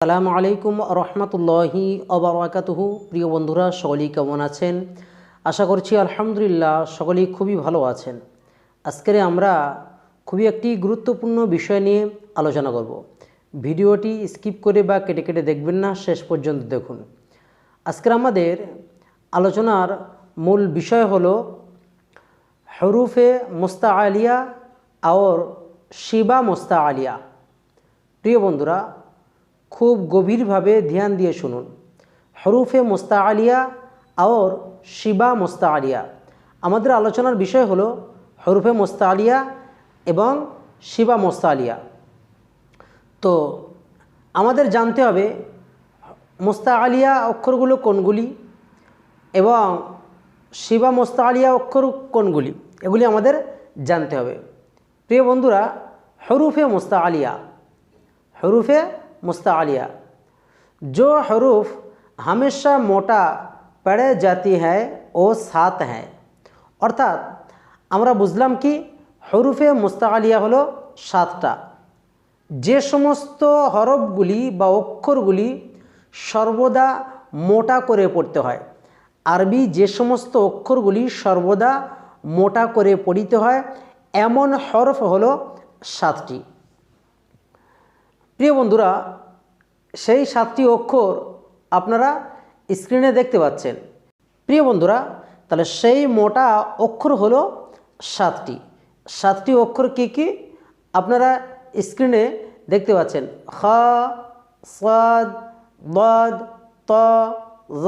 সালামু আলাইকুম রহমতুল্লাহি অবরাকাতুহু। প্রিয় বন্ধুরা, সকলেই কেমন আছেন? আশা করছি আলহামদুলিল্লাহ সকলেই খুবই ভালো আছেন। আজকের আমরা খুবই একটি গুরুত্বপূর্ণ বিষয় নিয়ে আলোচনা করব। ভিডিওটি স্কিপ করে বা কেটে কেটে দেখবেন না, শেষ পর্যন্ত দেখুন। আজকের আমাদের আলোচনার মূল বিষয় হল হরুফে মোস্তা আলিয়া আর শিবা মোস্তা আলিয়া প্রিয় বন্ধুরা খুব গভীরভাবে ধ্যান দিয়ে শুনুন। হরুফে মোস্তা আলিয়া আর শিবা মোস্তা আলিয়া আমাদের আলোচনার বিষয় হলো হরুফে মোস্তা আলিয়া এবং শিবা মোস্তা আলিয়া তো আমাদের জানতে হবে মোস্তা আলিয়া অক্ষরগুলো কোনগুলি এবং শিবা মোস্তা আলিয়া অক্ষর কোনগুলি, এগুলি আমাদের জানতে হবে। প্রিয় বন্ধুরা, হরুফে মোস্তা আলিয়া হরুফে मुस्तालिया जो हरूफ हमेशा मोटा पड़े जाती है ও সাত হ্যাঁ অর্থাৎ আমরা বুঝলাম কি হরুফে মুস্তালিয়া হলো সাতটা যে সমস্ত হরফগুলি বা অক্ষরগুলি সর্বদা মোটা করে পড়তে হয় আরবি যে সমস্ত অক্ষরগুলি সর্বদা মোটা করে পড়িতে হয় এমন হরফ হলো সাতটি প্রিয় বন্ধুরা, সেই সাতটি অক্ষর আপনারা স্ক্রিনে দেখতে পাচ্ছেন। প্রিয় বন্ধুরা, তাহলে সেই মোটা অক্ষর হলো সাতটি। সাতটি অক্ষর কি কি? আপনারা স্ক্রিনে দেখতে পাচ্ছেন। খ, সাদ, বদ, ত, জ,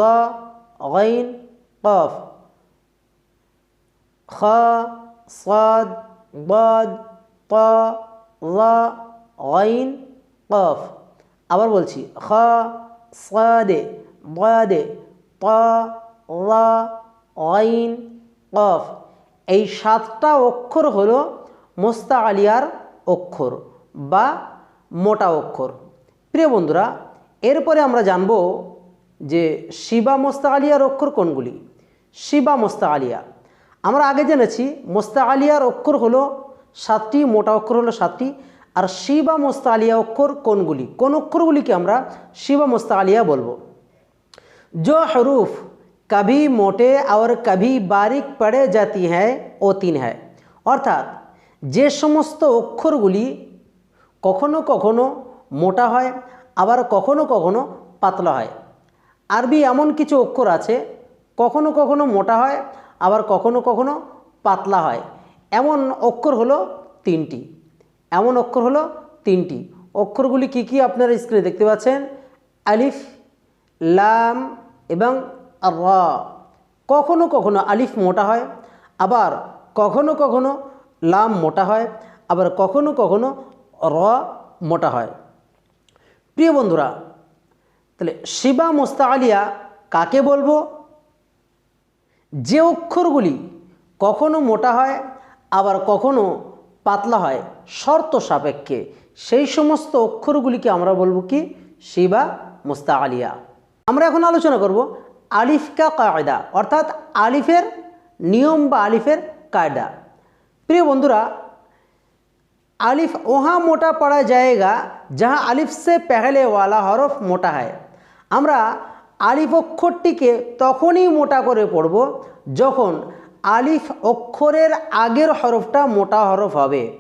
গাইন, কফ। খ, সাদ, বদ, ত, জ, গাইন কফ আবার বলছি, খ সাদে বাদে ত লা আইন কফ এই সাতটা অক্ষর হলো মোস্তা আলিয়ার অক্ষর বা মোটা অক্ষর। প্রিয় বন্ধুরা, এরপরে আমরা জানব যে শিবা মোস্তা আলিয়ার অক্ষর কোনগুলি? শিবা মোস্তা আলিয়া। আমরা আগে জেনেছি, মোস্তা আলিয়ার অক্ষর হলো সাতটি, মোটা অক্ষর হলো সাতটি। আর শিবা মোস্তালিয়া অক্ষর কোনগুলি কোন অক্ষরগুলিকে আমরা শিবা মোস্তালিয়া বলবো जो हरूफ कभी मोटे और कभी बारीक पड़े जाती है ও তিন है অর্থাৎ যে সমস্ত অক্ষরগুলি কখনো কখনো মোটা হয় আবার কখনো কখনো পাতলা হয় আরবি এমন কিছু অক্ষর আছে কখনো কখনো মোটা হয় আবার কখনো কখনো পাতলা হয় এমন অক্ষর হলো তিনটি এমন অক্ষর হলো তিনটি। অক্ষরগুলি কি কি আপনারা স্ক্রিনে দেখতে পাচ্ছেন? আলিফ, লাম এবং র। কখনো কখনো আলিফ মোটা হয়, আবার কখনো কখনো লাম মোটা হয়, আবার কখনো কখনো র মোটা হয়। প্রিয় বন্ধুরা, তাহলে শিবা মোস্তালিয়া কাকে বলব? যে অক্ষরগুলি কখনো মোটা হয়, আবার কখনো পাতলা হয়, শর্ত সাপেক্ষে। সেই সমস্ত অক্ষরগুলিকে আমরা বলব কি? শিবা মুস্তা আলিয়া আমরা এখন আলোচনা করব আলিফকা কায়দা, অর্থাৎ আলিফের নিয়ম বা আলিফের কায়দা। প্রিয় বন্ধুরা, আলিফ ওহা মোটা পড়া জায়গা যাহা আলিফ সে পেহলে ওয়ালা হরফ মোটা হয়। আমরা আলিফ অক্ষরটিকে তখনই মোটা করে পড়ব যখন আলিফ অক্ষরের আগের হরফটা মোটা হরফ হবে।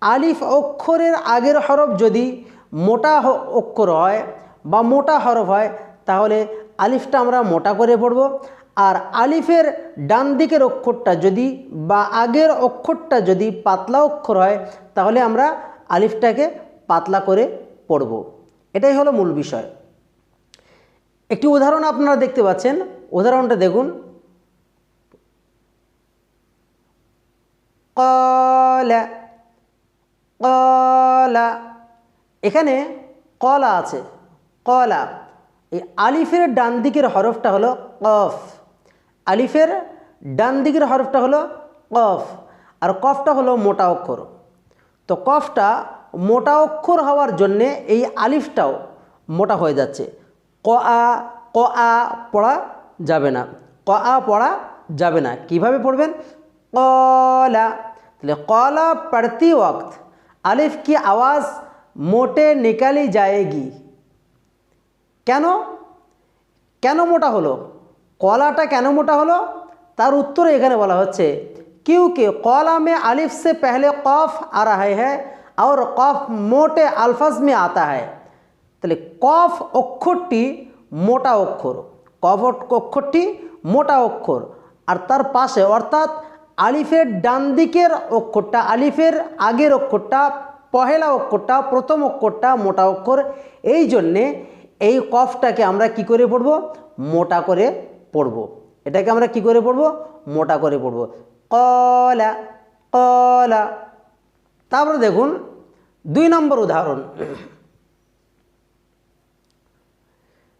আলিফ অক্ষরের আগের হরফ যদি মোটা অক্ষর হয় বা মোটা হরফ হয়, তাহলে আলিফটা আমরা মোটা করে পড়ব। আর আলিফের ডান দিকের অক্ষরটা যদি বা আগের অক্ষরটা যদি পাতলা অক্ষর হয়, তাহলে আমরা আলিফটাকে পাতলা করে পড়ব। এটাই হলো মূল বিষয়। একটি উদাহরণ আপনারা দেখতে পাচ্ছেন। উদাহরণটা দেখুন। কলা কলা এখানে কলা আছে। কলা এই আলিফের ডান দিকের হরফটা হলো কফ। আলিফের ডান দিকের হরফটা হলো কফ। আর কফটা হলো মোটা অক্ষর। তো কফটা মোটা অক্ষর হওয়ার জন্যে এই আলিফটাও মোটা হয়ে যাচ্ছে। ক আ ক আ পড়া যাবে না। ক আ পড়া যাবে না। কীভাবে পড়বেন? কলা। कला पढ़ती वक्त अलिफ की आवाज़ मोटे निकली जाएगी কেন কেন মোটা হলো কলাটা কেন মোটা হলো তার উত্তরে এখানে বলা হচ্ছে क्योंकि कौला में अलिफ से पहले कौफ आ रहा है और कौफ मोटे अल्फाज में आता है তাহলে কফ অক্ষরটি মোটা অক্ষর কফ অক্ষরটি মোটা অক্ষর আর তার পাশে অর্থাৎ আলিফের ডান দিকের অক্ষরটা আলিফের আগের অক্ষরটা পহেলা অক্ষরটা প্রথম অক্ষরটা মোটা অক্ষর এই জন্যে এই কফটাকে আমরা কি করে পড়ব মোটা করে পড়ব এটাকে আমরা কি করে পড়ব মোটা করে পড়ব কলা কলা তারপরে দেখুন দুই নম্বর উদাহরণ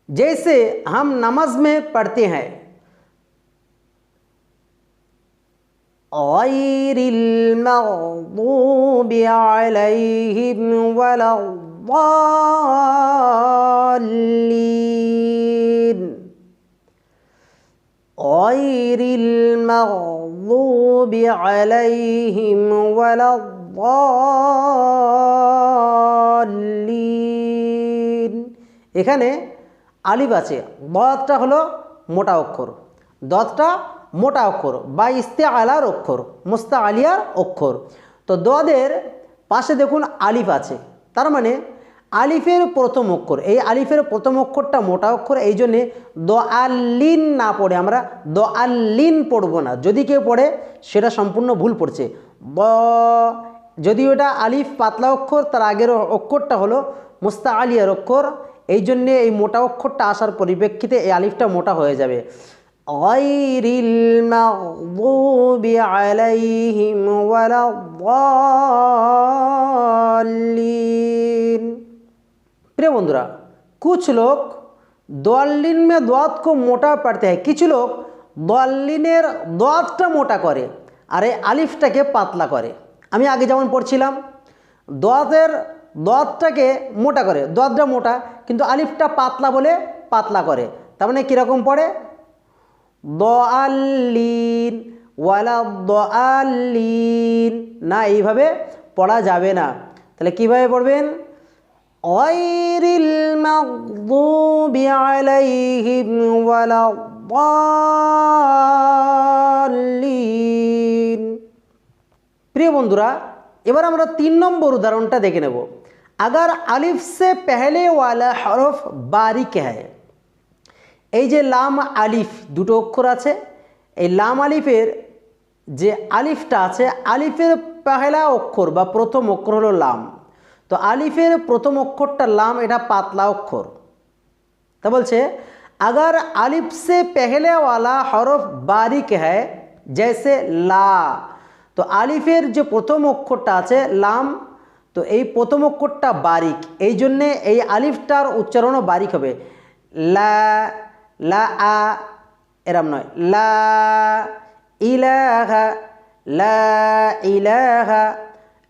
जैसे हम नमाज में पढ़ते हैं غير المغضوب عليهم ولا الضالين غير المغضوب عليهم ولا الضالين এখানে আলিফ আছে দতটা হলো মোটা অক্ষর দতটা মোটা অক্ষর বা ইস্তে আলার অক্ষর মুস্তা আলিয়ার অক্ষর। তো দদের পাশে দেখুন আলিফ আছে। তার মানে আলিফের প্রথম অক্ষর, এই আলিফের প্রথম অক্ষরটা মোটা অক্ষর, এই জন্যে দ আল্লিন না পড়ে আমরা দ আল্লিন পড়ব না। যদি কেউ পড়ে, সেটা সম্পূর্ণ ভুল পড়ছে। ব, যদি ওটা আলিফ পাতলা অক্ষর, তার আগের অক্ষরটা হলো মুস্তা আলিয়ার অক্ষর, এই জন্যে এই মোটা অক্ষরটা আসার পরিপ্রেক্ষিতে এই আলিফটা মোটা হয়ে যাবে। غير المغضوب عليهم ولا الضالين প্রিয় বন্ধুরা, কুছ লোক দল্লিন মে দোয়াত কো মোটা পড়তে হয় কিছু লোক দল্লিনের দোয়াতটা মোটা করে, আর এই আলিফটাকে পাতলা করে। আমি আগে যেমন পড়ছিলাম, দোয়াতের দোয়াতটাকে মোটা করে। দোয়াতটা মোটা, কিন্তু আলিফটা পাতলা বলে পাতলা করে। তার মানে কীরকম পড়ে? দোয়াল্লিন ওয়ালা দোয়াল্লিন না এইভাবে পড়া যাবে না তাহলে কিভাবে পড়বেন গয়রিল মাগদুবি আলাইহিম ওয়ালা দাল্লিন প্রিয় বন্ধুরা এবার আমরা তিন নম্বর উদাহরণটা দেখে নেব अगर अलिफ से पहले वाला हरफ बारीक है এই যে লাম আলিফ, দুটো অক্ষর আছে, এই লাম আলিফের যে আলিফটা আছে, আলিফের পহেলা অক্ষর বা প্রথম অক্ষর হলো লাম। তো আলিফের প্রথম অক্ষরটা লাম, এটা পাতলা অক্ষর। তা বলছে, আগার আলিফ সে पहले হরফ বারিক হ্যায় है লা। তো আলিফের যে প্রথম অক্ষরটা আছে, লাম, তো এই প্রথম অক্ষরটা বারিক। এই জন্যে এই আলিফটার উচ্চারণও বারিক হবে। লা লা আ, এরম নয়। লা ইলাহা লা ইলাহা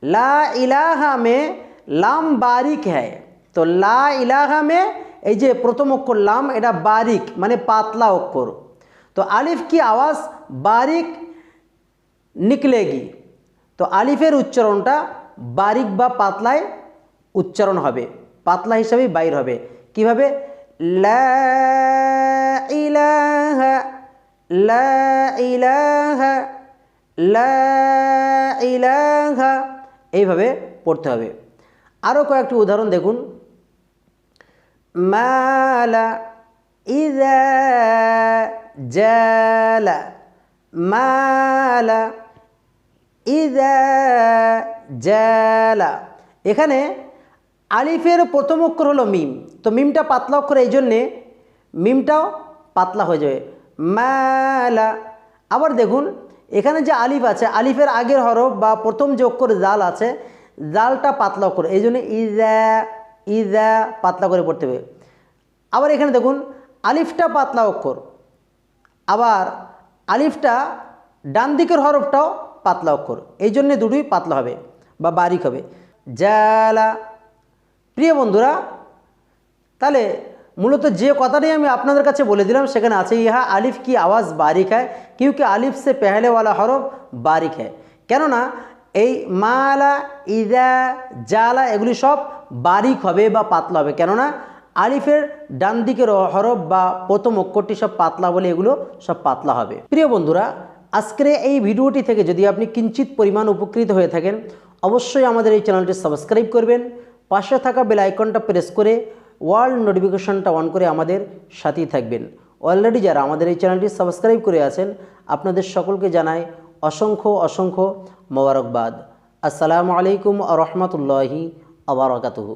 লা ইলাহা মে লাম বারিক হ্যায়। তো লা ইলাহা মে, এই যে প্রথম অক্ষর লাম, এটা বারিক মানে পাতলা অক্ষর। তো আলিফ কি আওয়াজ? বারিক নিকলেগি। তো আলিফের উচ্চারণটা বারিক বা পাতলায় উচ্চারণ হবে। পাতলা হিসাবেই বাইর হবে। কীভাবে? লা ইলাহা লা ইলাহা লা ইলাহা, এইভাবে পড়তে হবে। আরও কয়েকটি উদাহরণ দেখুন। মালা ইদা জালা, মালা ইদা জালা। এখানে আলিফের প্রথম অক্ষর হলো মিম। তো মিমটা পাতলা অক্ষর এই জন্যে মিমটাও পাতলা হয়ে যাবে। মালা। আবার দেখুন, এখানে যে আলিফ আছে, আলিফের আগের হরফ বা প্রথম যে অক্ষর জাল আছে, জালটা পাতলা অক্ষর, এই জন্য ইজা ইজা পাতলা করে পড়তে হবে। আবার এখানে দেখুন, আলিফটা পাতলা অক্ষর, আবার আলিফটা ডান দিকের হরফটাও পাতলা অক্ষর, এই জন্যে দুটোই পাতলা হবে বা বারিক হবে। জালা। প্রিয় বন্ধুরা তাহলে মূলত যে কথাটাই আমি আপনাদের কাছে বলে দিলাম, সেখানে আছে, ইহা আলিফ কি আওয়াজ বারিক হয়? কিউকি আলিফ সে পেহলেওয়ালা হরফ বারিক হয়? কেননা এই মালা, ইদা, জালা এগুলি সব বারিক হবে বা পাতলা হবে। কেননা আলিফের ডান দিকের হরফ বা প্রথম অক্ষরটি সব পাতলা বলে এগুলো সব পাতলা হবে। প্রিয় বন্ধুরা, আজকের এই ভিডিওটি থেকে যদি আপনি কিঞ্চিত পরিমাণ উপকৃত হয়ে থাকেন, অবশ্যই আমাদের এই চ্যানেলটি সাবস্ক্রাইব করবেন, পাশে থাকা বেল আইকনটা প্রেস করে ওয়ার্ল্ড নোটিফিকেশনটা অন করে আমাদের সাথেই থাকবেন। অলরেডি যারা আমাদের এই চ্যানেলটি সাবস্ক্রাইব করে আছেন, আপনাদের সকলকে জানাই অসংখ্য অসংখ্য মোবারকবাদ। আসসালামু আলাইকুম আ রহমতুল্লাহি আবরকাতহু